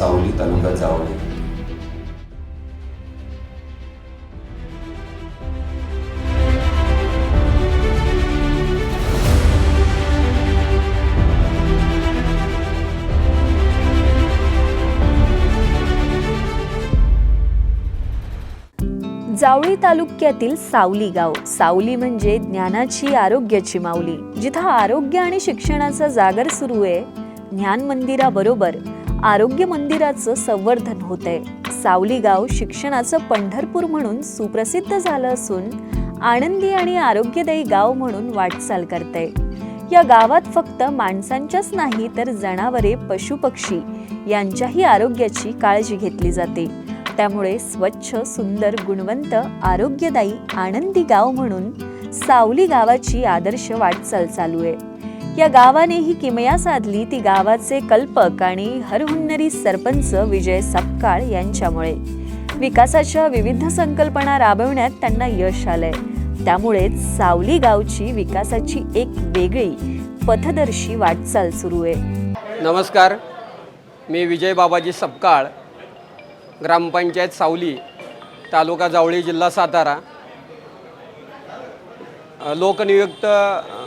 तालुका जावळी जावळी तालुक्यातील सावली गाव. सावली म्हणजे ज्ञानाची आरोग्याची माऊली. जिथं आरोग्य आणि शिक्षणाचा जागर सुरू आहे ज्ञान मंदिराबरोबर आरोग्य मंदिराचं संवर्धन होत आहे सावली गाव शिक्षणाचं पंढरपूर म्हणून सुप्रसिद्ध झालं असून आनंदी आणि आरोग्यदायी गाव म्हणून वाटचाल करते या गावात फक्त माणसांच्याच नाही तर जनावरे पशुपक्षी यांच्याही आरोग्याची काळजी घेतली जाते. त्यामुळे स्वच्छ सुंदर गुणवंत आरोग्यदायी आनंदी गाव म्हणून सावली गावाची आदर्श वाटचाल चालू आहे. या गावाने ही किमया साधली ती गावाचे कल्पक आणि हरहुन्नरी सरपंच विजय सपकाळ यांच्यामुळे. विकासाच्या विविध संकल्पना राबवण्यात त्यांना यश आलंय. त्यामुळेच सावली गावची विकासाची एक वेगळी पथदर्शी वाटचाल सुरू आहे. नमस्कार मी विजय बाबाजी सपकाळ ग्रामपंचायत सावली तालुका जावळी जिल्हा सातारा. लोकनियुक्त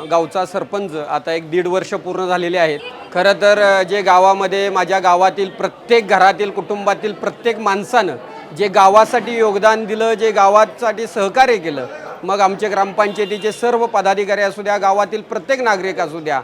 गावचा सरपंच आता एक दीड वर्ष पूर्ण झालेले आहेत. खरं तर जे गावामध्ये माझ्या गावातील प्रत्येक घरातील कुटुंबातील प्रत्येक माणसानं जे गावासाठी योगदान दिलं जे गावासाठी सहकार्य केलं मग आमचे ग्रामपंचायतीचे सर्व पदाधिकारी असू द्या गावातील प्रत्येक नागरिक असू द्या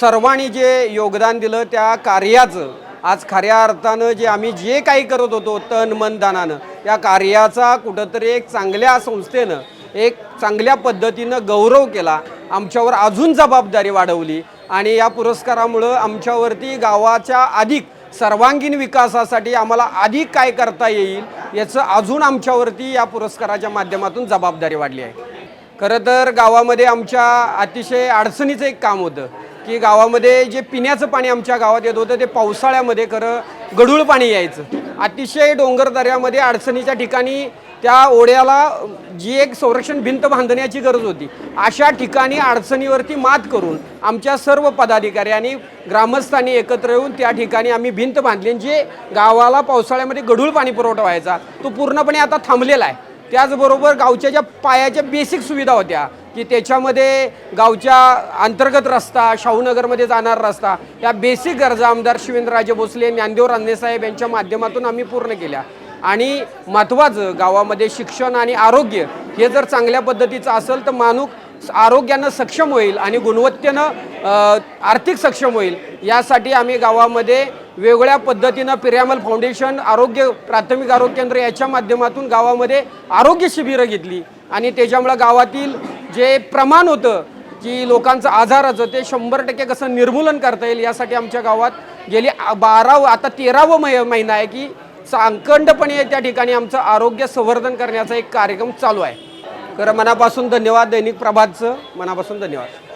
सर्वांनी जे योगदान दिलं त्या कार्याचं आज खऱ्या अर्थानं जे आम्ही जे काही करत होतो तन मन दानानं या कार्याचा कुठंतरी एक चांगल्या संस्थेनं एक चांगल्या पद्धतीनं गौरव केला. आमच्यावर अजून जबाबदारी वाढवली. आणि या पुरस्कारामुळं आमच्यावरती गावाच्या अधिक सर्वांगीण विकासासाठी आम्हाला अधिक काय करता येईल याचं अजून आमच्यावरती या पुरस्काराच्या माध्यमातून जबाबदारी वाढली आहे. खरं तर गावामध्ये आमच्या अतिशय अडचणीचं एक काम होतं की गावामध्ये जे पिण्याचं पाणी आमच्या गावात येत होतं ते पावसाळ्यामध्ये खरं गढूळ पाणी यायचं. अतिशय डोंगर दऱ्यामध्ये अडचणीच्या ठिकाणी त्या ओढ्याला जी एक संरक्षण भिंत बांधण्याची गरज होती अशा ठिकाणी अडचणीवरती मात करून आमच्या सर्व पदाधिकारी आणि ग्रामस्थांनी एकत्र येऊन त्या ठिकाणी आम्ही भिंत बांधली. आणि जे गावाला पावसाळ्यामध्ये गढूळ पाणी पुरवठा व्हायचा तो पूर्णपणे आता थांबलेला आहे. त्याचबरोबर गावच्या ज्या पायाच्या बेसिक सुविधा होत्या की त्याच्यामध्ये गावच्या अंतर्गत रस्ता शाहूनगरमध्ये जाणारा रस्ता या बेसिक गरजा आमदार शिवेंद्रराजे भोसले ज्ञानदेव रांदेसाहेब यांच्या माध्यमातून आम्ही पूर्ण केल्या. आणि महत्त्वाचं गावामध्ये शिक्षण आणि आरोग्य हे जर चांगल्या पद्धतीचं असेल तर माणूस आरोग्यानं सक्षम होईल आणि गुणवत्तेनं आर्थिक सक्षम होईल. यासाठी आम्ही गावामध्ये वेगळ्या पद्धतीनं पिरामल फाउंडेशन आरोग्य प्राथमिक आरोग्य केंद्र याच्या माध्यमातून गावामध्ये आरोग्य शिबिरं घेतली. आणि त्याच्यामुळं गावातील जे प्रमाण होतं की लोकांचं आजाराचं ते शंभर टक्के कसं निर्मूलन करता येईल यासाठी आमच्या गावात गेली बारावं आता तेरावं मै महिना आहे की सांकंडपणे त्या ठिकाणी आमचं आरोग्य संवर्धन करण्याचा एक कार्यक्रम चालू आहे. खरं मनापासून धन्यवाद दैनिक प्रभातचं मनापासून धन्यवाद.